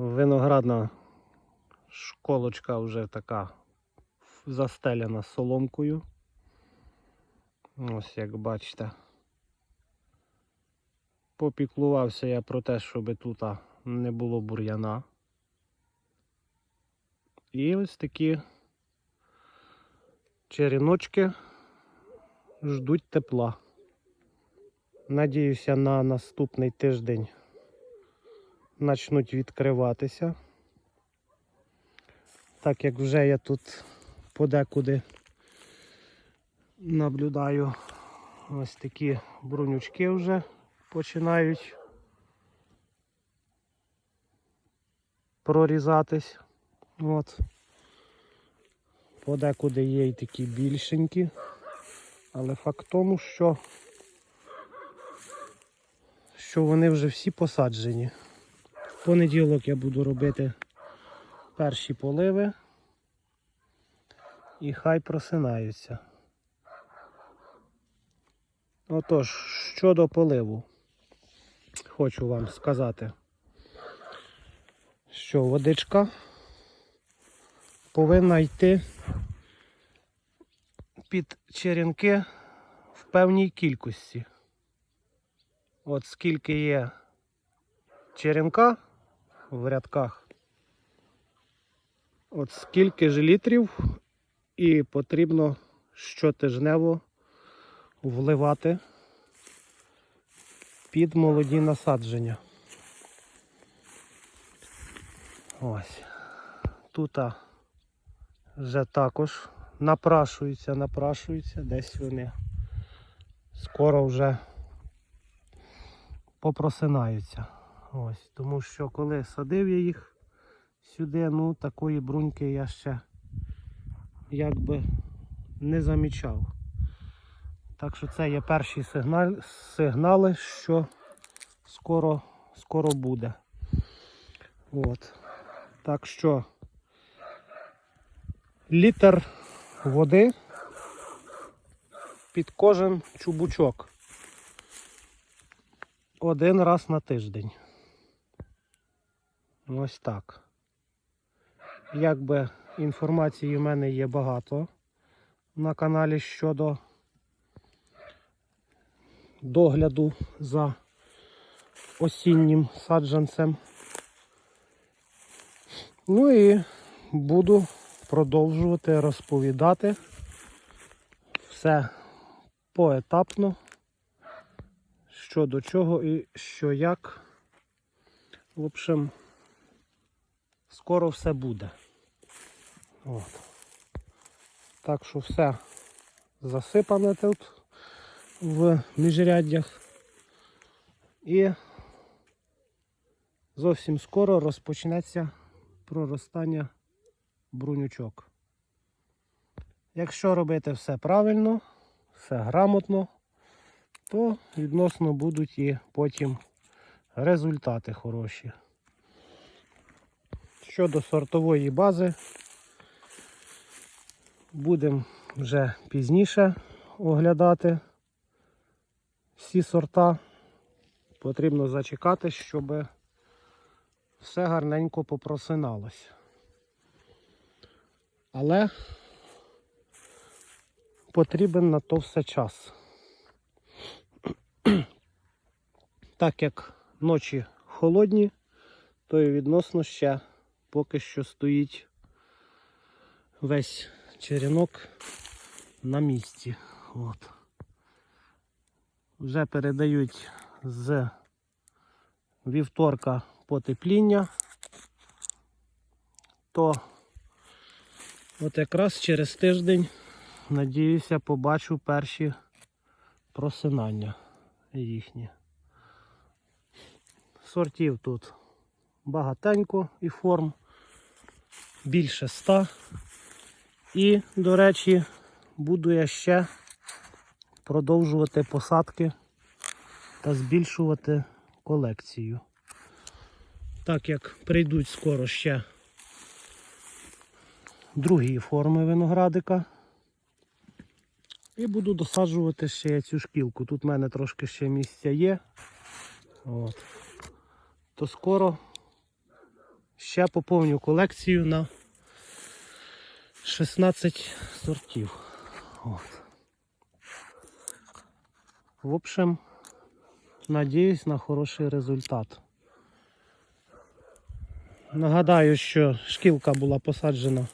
Виноградна школочка вже така застеляна соломкою. Ось як бачите. Попіклувався я про те, щоб тут не було бур'яна. І ось такі черіночки ждуть тепла. Надіюся, на наступний тиждень почнуть відкриватися. Так як вже я тут подекуди наблюдаю ось такі брунючки вже починають прорізатись. От. Подекуди є і такі більшенькі. Але факт тому, що, що вони вже всі посаджені. В понеділок я буду робити перші поливи і хай просинаються. Отож, щодо поливу, хочу вам сказати, що водичка повинна йти під черенки в певній кількості. От скільки є черенка в рядках, от скільки ж літрів і потрібно щотижнево вливати під молоді насадження. Ось. Тут вже також напрашуються, напрашуються, десь вони скоро вже попросинаються. Ось, тому що коли садив я їх сюди, ну такої бруньки я ще якби не замічав. Так що це є перші сигнал, сигнали, що скоро, скоро буде. От. Так що літр води під кожен чубучок. Один раз на тиждень. Ось так. Якби інформації в мене є багато на каналі щодо догляду за осіннім саджанцем. Ну і буду продовжувати розповідати все поетапно, що до чого і що як. В общем, скоро все буде. От. Так що все засипане тут в міжряддях. І зовсім скоро розпочнеться проростання брунючок. Якщо робити все правильно, все грамотно, то відносно будуть і потім результати хороші. Щодо сортової бази, будемо вже пізніше оглядати всі сорта. Потрібно зачекати, щоб все гарненько попросиналось. Але потрібен на то все час. Так як ночі холодні, то і відносно ще поки що стоїть весь черенок на місці. От. Вже передають з вівторка потепління, то от якраз через тиждень, надіюся, побачу перші просинання їхні. Сортів тут багатенько і форм, більше ста. І, до речі, буду я ще продовжувати посадки та збільшувати колекцію. Так як прийдуть скоро ще другі форми виноградика. І буду досаджувати ще цю шкілку. Тут в мене трошки ще місця є. От. То скоро ще поповню колекцію на 16 сортів. От. В общем, надіюсь на хороший результат. Нагадаю, що шкілка була посаджена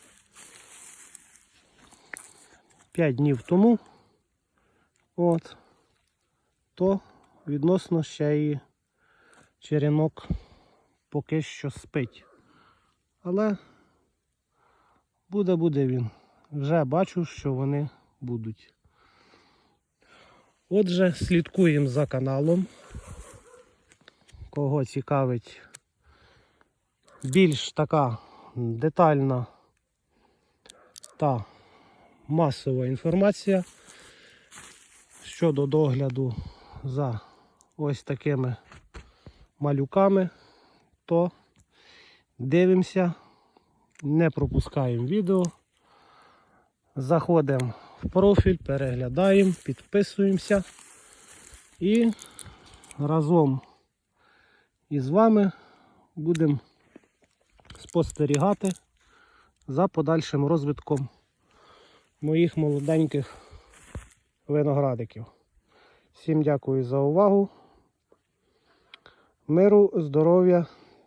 5 днів тому. От. То відносно ще і черенок поки що спить. Але буде буде він. Вже бачу, що вони будуть. Отже, слідкуємо за каналом. Кого цікавить більш така детальна та масова інформація щодо догляду за ось такими малюками, то дивимося, не пропускаємо відео. Заходимо в профіль, переглядаємо, підписуємося і разом із вами будемо спостерігати за подальшим розвитком моїх молоденьких виноградиків. Всім дякую за увагу. Миру, здоров'я